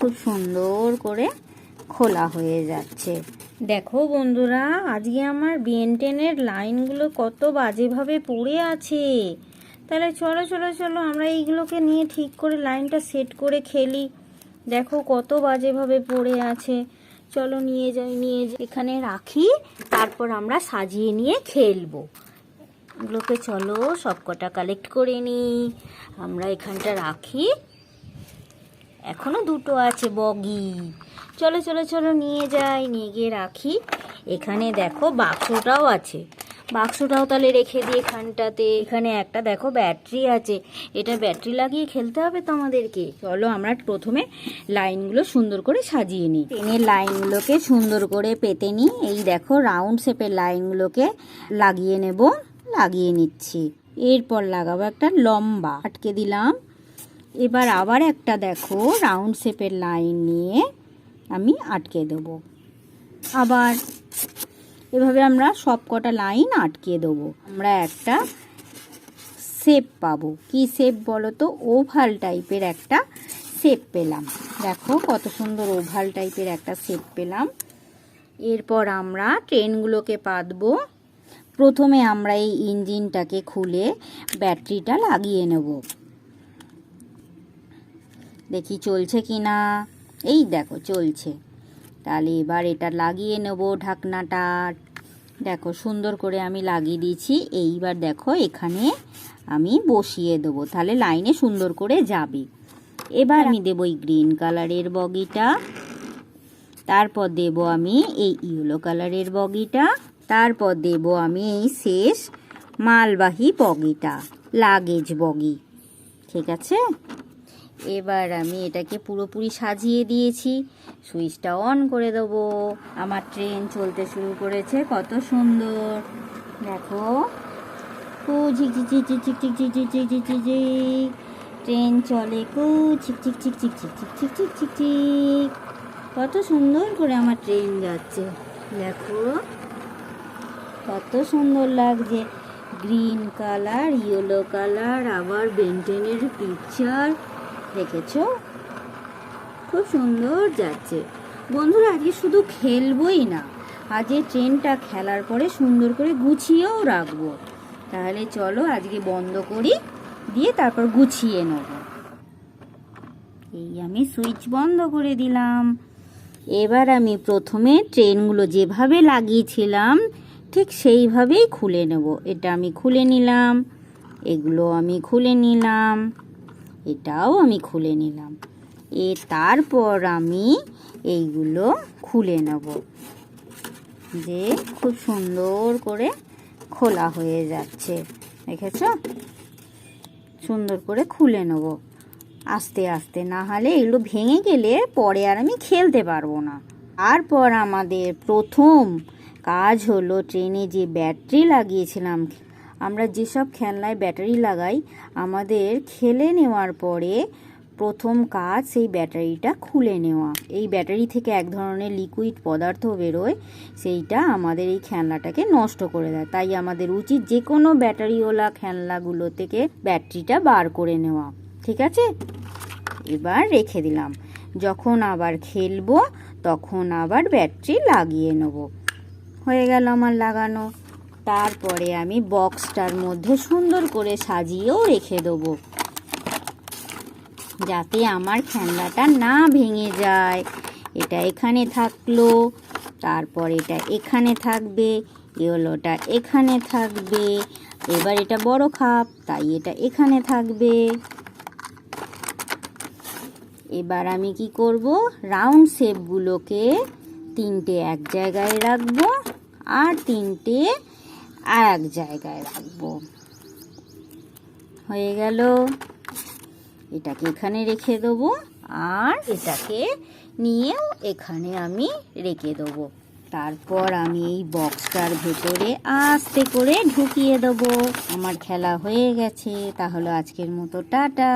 খুব সুন্দর করে খোলা হয়ে যাচ্ছে। দেখো বন্ধুরা, আজকে আমার বিএনটেনের লাইনগুলো কত বাজেভাবে পড়ে আছে। তাহলে চলো চলো চলো, আমরা এইগুলোকে নিয়ে ঠিক করে লাইনটা সেট করে খেলি। দেখো কত বাজেভাবে পড়ে আছে। চলো নিয়ে যাই নিয়ে যাই। এখানে রাখি, তারপর আমরা সাজিয়ে নিয়ে খেলব। এগুলোকে চলো সবকটা কালেক্ট করে নিই। আমরা এখানটা রাখি। এখনও দুটো আছে, বগি। চলো চলো চলো, নিয়ে যাই, নিয়ে গিয়ে রাখি। এখানে দেখো বাক্সটাও আছে। বাক্সটাও তাহলে রেখে দিই এখানটাতে। এখানে একটা দেখো ব্যাটারি আছে। এটা ব্যাটারি লাগিয়ে খেলতে হবে তো আমাদেরকে চলো আমরা প্রথমে লাইনগুলো সুন্দর করে সাজিয়ে নিই। ট্রেনের লাইনগুলোকে সুন্দর করে পেতে নিই। এই দেখো রাউন্ড শেপের লাইনগুলোকে লাগিয়ে নেব, লাগিয়ে নিচ্ছি। এরপর লাগাবো একটা লম্বা। আটকে দিলাম। এবার আবার একটা দেখো রাউন্ড শেপের লাইন নিয়ে আমি আটকে দেবো। আবার এভাবে আমরা সব কটা লাইন আটকে দেবো। আমরা একটা শেপ পাবো। কি শেপ বলো তো ওভাল টাইপের একটা শেপ পেলাম। দেখো কত সুন্দর ওভাল টাইপের একটা শেপ পেলাম। এরপর আমরা ট্রেনগুলোকে পাতবো। প্রথমে আমরা এই ইঞ্জিনটাকে খুলে ব্যাটারিটা লাগিয়ে নেব। দেখি চলছে কি না। এই দেখো, চলছে। তাহলে এবার এটা লাগিয়ে নেব ঢাকনাটা। দেখো, সুন্দর করে আমি লাগিয়ে দিয়েছি। এইবার দেখো, এখানে আমি বসিয়ে দেবো। তাহলে লাইনে সুন্দর করে যাবে। এবার আমি দেবো এই গ্রিন কালারের বগিটা। তারপর দেব আমি এই ইয়েলো কালারের বগিটা। তারপর দেব আমি এই শেষ মালবাহী বগিটা, লাগেজ বগি। ঠিক আছে? এবার আমি এটাকে পুরোপুরি সাজিয়ে দিয়েছি সুইচটা অন করে দেব আমার ট্রেন চলতে শুরু করেছে কত সুন্দর দেখো কু ঝিকঝিক ঝিকঝিক ঝিকঝিক ঝিকঝিক ঝিকঝিক ঝিকঝিক ট্রেন চলে কু ঝিকঝিক ঝিকঝিক ঝিকঝিক কত সুন্দর করে আমার ট্রেন যাচ্ছে দেখো কত সুন্দর লাগছে গ্রিন কালার ইয়েলো কালার আবার বেন্টেনের পিকচার দেখেছ? খুব সুন্দর যাচ্ছে। বন্ধুরা, আজকে শুধু খেলবই না, আজ এই ট্রেনটা খেলার পরে সুন্দর করে গুছিয়েও রাখব। তাহলে চলো আজকে বন্ধ করি, দিয়ে তারপর গুছিয়ে নেব। এই আমি সুইচ বন্ধ করে দিলাম। এবার আমি প্রথমে ট্রেনগুলো যেভাবে লাগিয়েছিলাম, ঠিক সেইভাবেই খুলে নেব। এটা আমি খুলে নিলাম, এগুলো আমি খুলে নিলাম। এটাও আমি খুলে নিলাম। এ তারপর আমি এইগুলো খুলে নেব। যে খুব সুন্দর করে খোলা হয়ে যাচ্ছে। দেখেছ? সুন্দর করে খুলে নেব। আস্তে আস্তে। না হলে এগুলো ভেঙে গেলে পরে আর আমি খেলতে পারব না। তারপর আমাদের প্রথম কাজ হলো ট্রেনে যে ব্যাটারি লাগিয়েছিলাম আমরা যেসব খেলনায় ব্যাটারি লাগাই, আমাদের খেলে নেওয়ার পরে প্রথম কাজ সেই ব্যাটারিটা খুলে নেওয়া। এই ব্যাটারি থেকে এক ধরনের লিকুইড পদার্থ বেরোয়, সেইটা আমাদের এই খেলনাটাকে নষ্ট করে দেয়। তাই আমাদের উচিত যে কোনো ব্যাটারিওয়ালা খেলনাগুলো থেকে ব্যাটারিটা বার করে নেওয়া। ঠিক আছে? এবার রেখে দিলাম। যখন আবার খেলব, তখন আবার ব্যাটারি লাগিয়ে নেব। হয়ে গেল আমার লাগানো। তারপরে আমি বক্সটার মধ্যে সুন্দর করে সাজিয়েও রেখে দেবো। যাতে আমার খেলনাটা না ভেঙে যায়। এটা এখানে থাকল, তারপর এটা এখানে থাকবে ইয়েলোটা এখানে থাকবে, এবার এটা বড় খাপ, তাই এটা এখানে থাকবে। এবার আমি কি করব? রাউন্ড শেপগুলোকে তিনটে এক জায়গায় রাখব আর তিনটে আর এক জায়গায় রাখব। হয়ে গেল। এটাকে এখানে রেখে দেবো আর এটাকে নিয়েও এখানে আমি রেখে দেবো। তারপর আমি এই বক্সটার ভেতরে আস্তে করে ঢুকিয়ে দেবো। আমার খেলা হয়ে গেছে, তাহলে আজকের মতো টাটা।